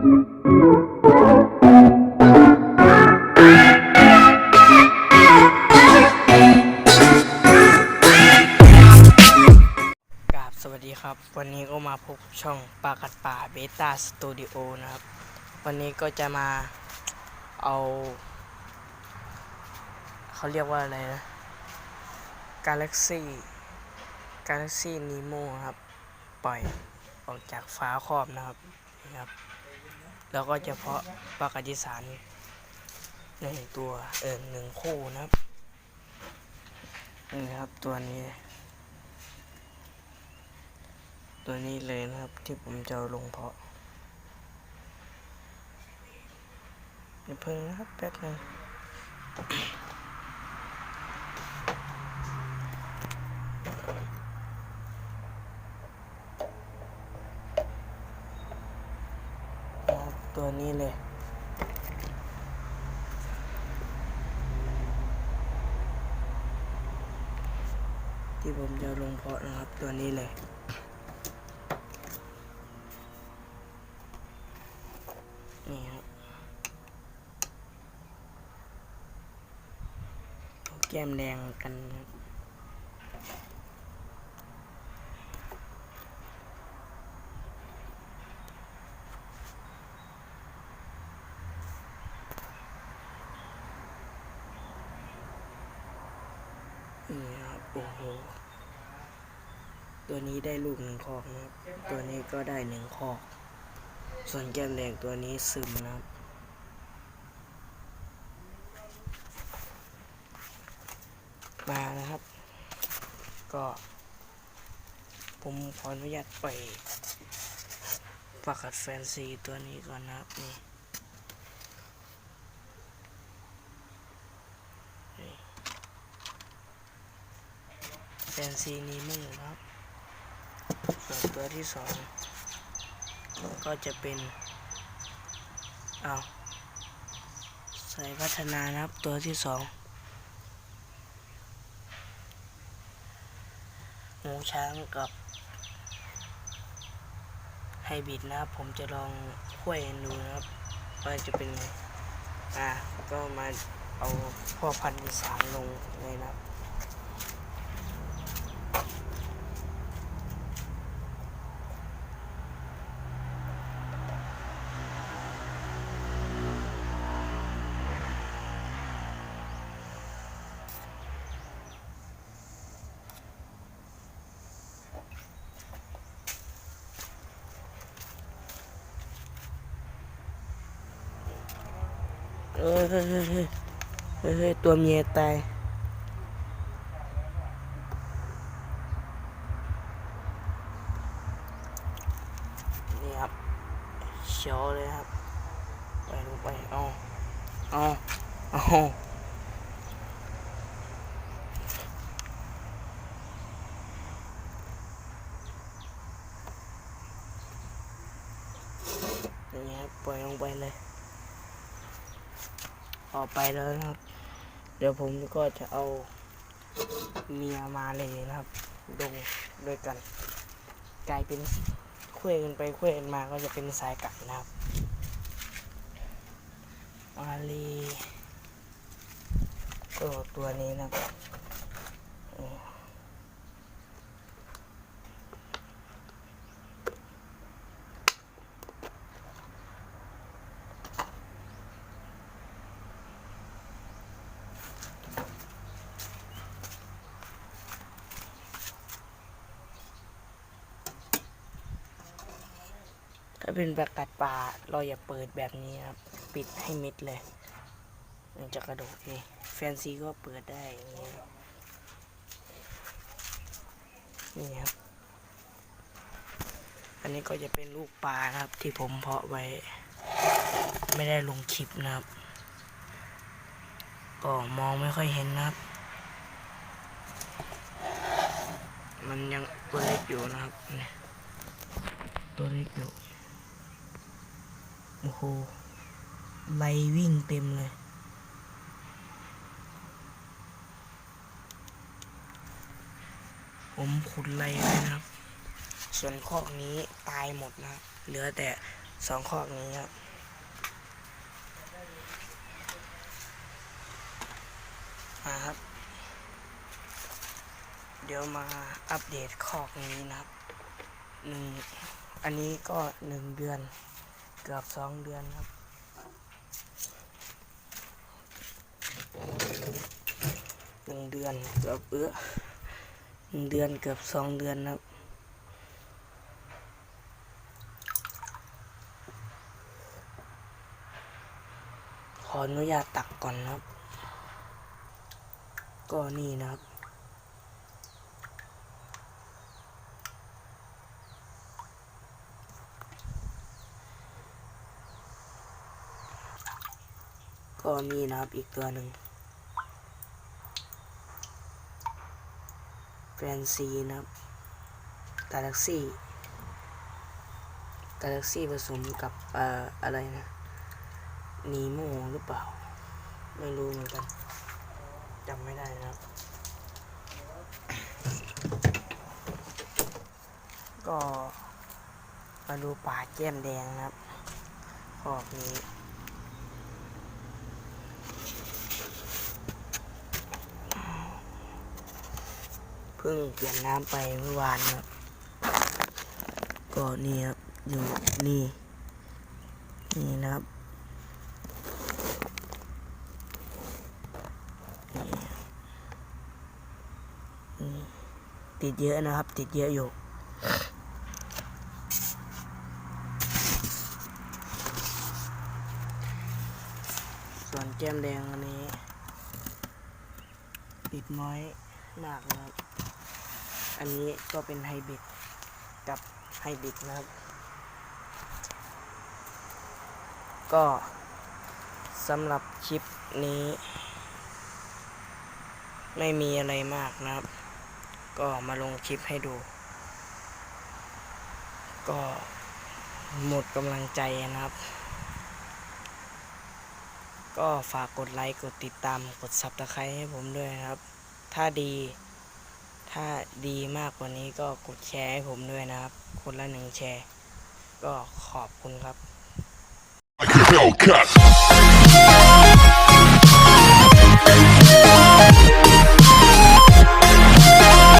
กราบสวัสดีครับ วันนี้ก็มาพบช่องปากัดป่าเบต้าสตูดิโอนะครับ วันนี้ก็จะมาเอาเขาเรียกว่าอะไรนะ Galaxy Galaxy Nemo ครับ ปล่อยออกจากฟ้าครอบนะครับครับ แล้วก็จะเพาะปากาจิสารหนึ่งตัวเออหนึ่งคู่นะครับนี่ครับตัวนี้ ตัวนี้เลยนะครับที่ผมจะลงเพาะอย่าเพิ่งนะครับแป๊บนึงนะครับ ตัวนี้เลย ที่ผมจะลงเพาะนะครับตัวนี้เลยนี่ครับแก้มแดงกันครับ นี่ครับโอ้โหตัวนี้ได้ลูกหนึ่งคอกนะครับ ตัวนี้ก็ได้หนึ่งคอก ส่วนแก้มแดงตัวนี้ซึมนะครับมานะครับ ก็ ผมขออนุญาตไปล่อยปากกัดแฟนซีตัวนี้ก่อนนะครับนี่ แฟนซีนีมูนะครับ ส่วนตัวที่สองก็จะเป็นเอาวสายพัฒนานะครับตัวที่สองหมูช้างกับไฮบริดนะครับ ผมจะลองคุ้ยดูนะครับว่าจะเป็นไงอะก็มาเอาพ่อพันธุ์อีสานลงเลยนะครับ เออเฮ้ยเฮ้ยเฮ้ยเฮ้ยเฮ้ยตัวเมียตายนี่ครับเชียวเลยครับไปลงไปเอาเอาเอาอย่างเงี้ยครับปล่อยลงไปเลย ออกไปแล้วนะครับ เดี๋ยวผมก็จะเอาเมียมาเลยนะครับลงด้วยกัน กลายเป็นคุยกันไปคุยกันมาก็จะเป็นสายกัดนะครับมาลีก็ตัวนี้นะครับ ถ้าเป็นประกัดป่าเราอย่าเปิดแบบนี้ครับ ปิดให้มิดเลยมันจะกระโดดนี่แฟนซีก็เปิดได้อย่างนี้นี่ครับ อันนี้ก็จะเป็นลูกปลานะครับ ที่ผมเพาะไว้ ไม่ได้ลงคลิปนะครับ ก็มองไม่ค่อยเห็นนะครับ มันยังตัวเล็กอยู่นะครับตัวเล็กอยู่ โอ้โหไลวิ่งเต็มเลยผมขุดไรไว้นะครับ ส่วนคอกนี้ตายหมดนะ เหลือแต่สองคอกนี้ครับมาครับ เดี๋ยวมาอัปเดตคอกนี้นะครับหนึ่งอันนี้ก็หนึ่งเดือน เกือบสองเดือนครับ หนึ่งเดือนเกือบเอื้อหนึ่งเดือนเกือบสองเดือนครับขออนุญาตตักก่อนครับ ก็นี่นะครับ ก็นี่นะครับอีกตัวหนึ่งแฟนซีนะครับกาแล็กซี่กาแล็กซี่ผสมกับเอ่ออะไรนะนีโมหรือเปล่า ไม่รู้เหมือนกันจำไม่ได้นะครับ ก็มาดูป่าแก้มแดงนะครับขอบนี้ เพิ่งเปลี่ยนน้ำไปเมื่อวานครับ ก็นี่ครับอยู่นี่นี่นะครับติดเยอะนะครับ ติดเยอะอยู่ส่วนแก้มแดงอันนี้ ติดน้อยมากนะครับ อันนี้ก็เป็นไฮบริดกับไฮบริดนะครับ ก็สำหรับคลิปนี้ ไม่มีอะไรมากนะครับ ก็มาลงคลิปให้ดู ก็หมดกำลังใจนะครับ ก็ฝากกดไลค์ กดติดตาม กดซับสไครต์ให้ผมด้วยนะครับ ถ้าดี ถ้าดีมากกว่านี้ก็กดแชร์ให้ผมด้วยนะครับ คนละหนึ่งแชร์ ก็ขอบคุณครับ like a Hellcat.